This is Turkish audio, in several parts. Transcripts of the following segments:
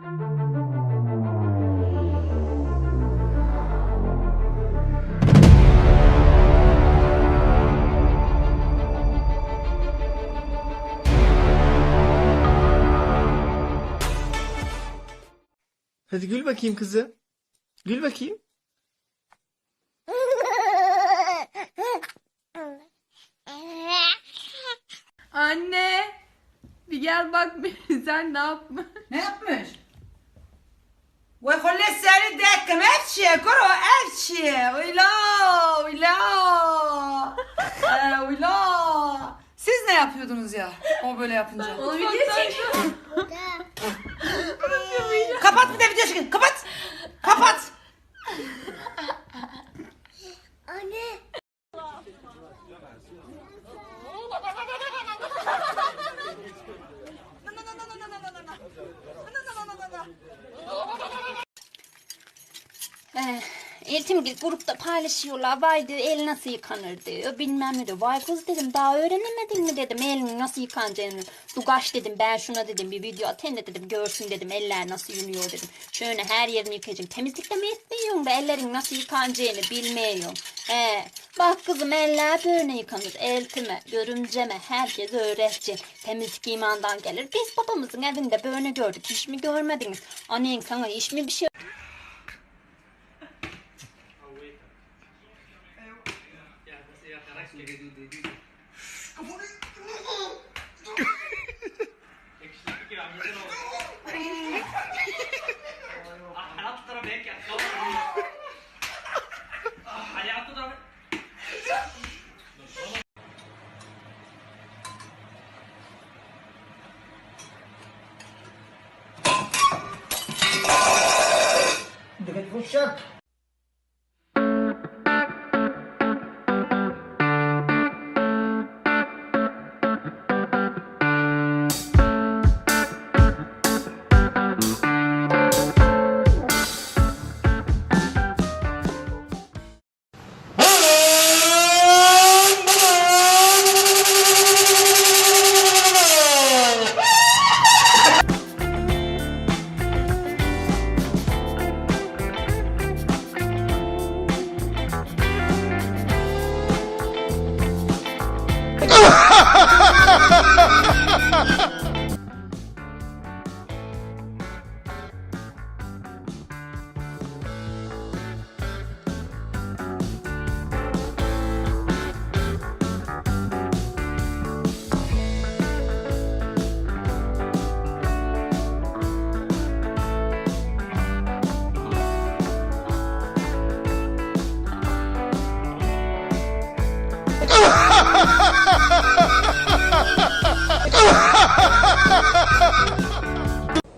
Hadi gül bakayım kızı. Gül bakayım. Anne. Bir gel bak sen ne yapma. Ne yapmış? Vay holle seni dekkem evçi, kuru evçi. Uyla, uyla. Ee, uyla. Siz ne yapıyordunuz ya? O böyle yapınca. Onu video çek. Kapat bir de video çekin. Kapat. Kapat. Eh, Eltim gibi grupta paylaşıyorlar. Vay diyor el nasıl yıkanır diyor. Bilmem ne diyor. Vay kız dedim daha öğrenemedin mi dedim. Elin nasıl yıkanacağını. Dugaş dedim ben şuna dedim bir video atayım da dedim. Görsün dedim eller nasıl yünüyor dedim. Şöyle her yerini yıkayacaksın. Temizlikte mi etmiyorsun da ellerin nasıl yıkanacağını bilmiyorum. He, bak kızım eller böyle yıkanır. Eltime, görümceme herkes öğretecek. Temizlik imandan gelir. Biz babamızın evinde böyle gördük. Hiç mi görmediniz? Annen sana hiç mi bir şey Look at the shot.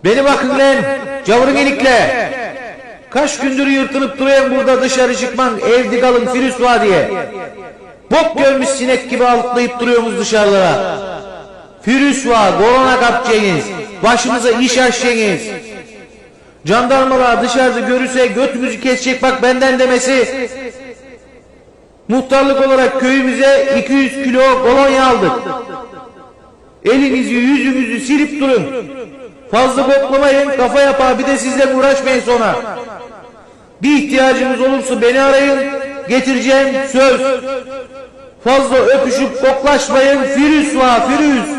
Beni bakın lan cavırın elikle. Kaç gündür yırtınıp duruyorum burada dışarı çıkman evde kalın Firüs var diye. Bok görmüş sinek gibi alıklayıp duruyorsunuz dışarılara. Firüs var, korona kapacaksınız. Başımıza iş açacaksınız. Jandarmalar dışarıda görürse götümüzü kesecek bak benden demesi. Muhtarlık olarak köyümüze 200 kilo kolonya aldık. Elinizi yüzünüzü silip durun. Fazla boklamayın kafa yapar bir de sizle uğraşmayın sonra. Bir ihtiyacınız olursa beni arayın getireceğim söz. Fazla öpüşüp koklaşmayın Firüs var Firüs.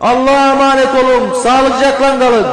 Allah'a emanet olun sağlıcakla kalın.